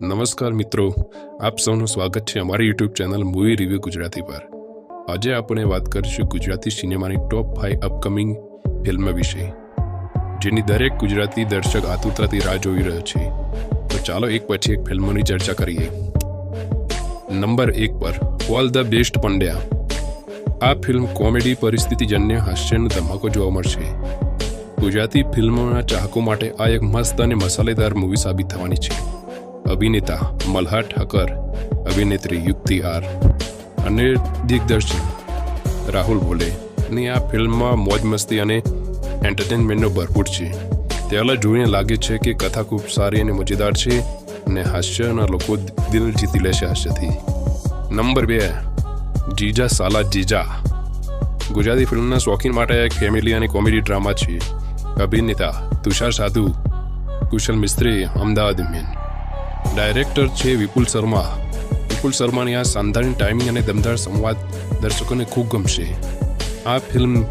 નમસ્કાર મિત્રો, આપ સૌનું સ્વાગત છે અમારી YouTube channel movie review Gujarati પર. આજે આપણે વાત કરીશું ગુજરાતી સિનેમાની ટોપ ફાઇવ અપકમિંગ ફિલ્મ વિશે, જેની દરેક ગુજરાતી દર્શક આતુરતાથી રાહ જોઈ રહ્યો છે. તો ચાલો એક પછી એક ફિલ્મોની ચર્ચા કરીએ. નંબર એક પર ઓલ ધ બેસ્ટ પંડ્યા આ ફિલ્મ કોમેડી પરિસ્થિતિજન્ય હાસ્યનો ધમાકો જોવા મળશે. ગુજરાતી ફિલ્મોના ચાહકો માટે આ એક મસ્ત અને મસાલેદાર મૂવી સાબિત થવાની છે. અભિનેતા મલ્હાર ઠાકર, અભિનેત્રી યુક્તિ આર અને દિગ્દર્શક રાહુલ ભોલે. ની આ ફિલ્મમાં મોજ મસ્તી અને એન્ટરટેનમેન્ટનો ભરપૂર છે. તેલા જોઈને લાગે છે કે કથા ખૂબ સારી અને મજેદાર છે અને હાસ્યના લોકો દિલ જીતી લેશે હાસ્યથી. નંબર બે, જીજા સાલા જીજા. ગુજરાતી ફિલ્મના શોખીન માટે એક ફેમિલી અને કોમેડી ડ્રામા છે. અભિનેતા તુષાર સાધુ, કુશલ મિસ્ત્રી, અમદાવાદ મેન. ડાયરેક્ટર છે વિપુલ શર્મા. વિપુલ શર્માની આ શાનદાર ટાઈમિંગ અને દમદાર સંવાદ દર્શકોને ખૂબ ગમશે. આ ફિલ્મ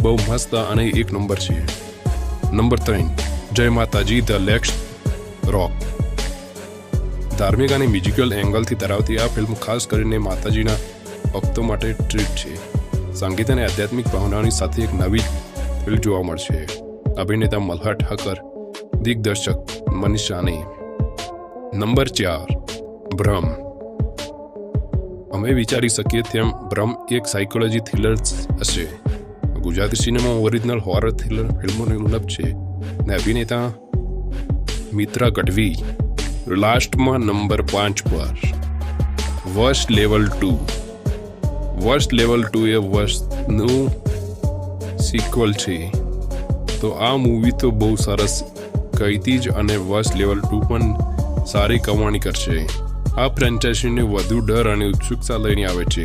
બહુ મસ્ત અને એક નંબર છે. નંબર ત્રણ, જય માતાજી, ધ લેક્સ રોક ધાર્મિક અને મ્યુઝિકલ એંગલથી ધરાવતી આ ફિલ્મ ખાસ કરીને માતાજીના ભક્તો માટે ટ્રીટ છે. સંગીત અને આધ્યાત્મિક ભાવનાની સાથે એક નવી ફિલ્મ જોવા મળશે. અભિનેતા મલ્હાર ઠાકર, દિગ્દર્શક મનીષ સાની નંબર ચાર, ભ્રમ. અમે વિચારી શકીએ તેમ ભ્રમ એક સાયકોલોજી થ્રિલર હશે. Gujarati cinema original horror thriller ફિલ્મોની ઉપલબ્ધ છે અને અભિનેતા મિત્રા ગઢવી લાસ્ટમાં નંબર પાંચ પર. વર્ષ લેવલ ટુ વર્ષ લેવલ ટુ એ વર્ષનું સિક્વલ છે. તો આ મૂવી તો બહુ સરસ કહીતી જ અને વર્ષ લેવલ ટુ પણ સારી કમાણી કરશે. આ ફ્રેન્ચાઇઝીને વધુ ડર અને ઉત્સુકતા લઈને આવે છે.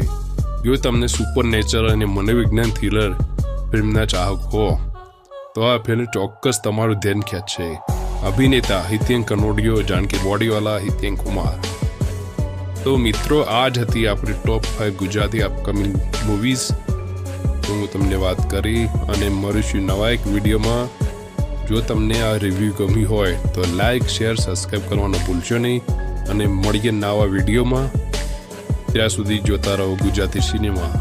જો તમને સુપર નેચર અને મનોવિજ્ઞાન થ્રિલર ફિલ્મના ચાહક હો, તો આ ફિલ્મ ચોક્કસ તમારું ધ્યાન ખેંચશે. અભિનેતા હિતેન કનોડિયો, જાનકી બોડીવાલા હિતેન કુમાર. તો મિત્રો આ જ હતી આપણી top five Gujarati upcoming movies તો હું તમને વાત કરી અને મળીશું નવા એક વિડીયોમાં. જો તમને આ રિવ્યૂ ગમ્યું હોય તો લાઇક શેર સબસ્ક્રાઈબ કરવાનું ભૂલશો નહીં અને મળીએ નવા વિડીયોમાં. ત્યાં સુધી જોતા રહો ગુજરાતી સિનેમા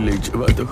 લઈ જવા દો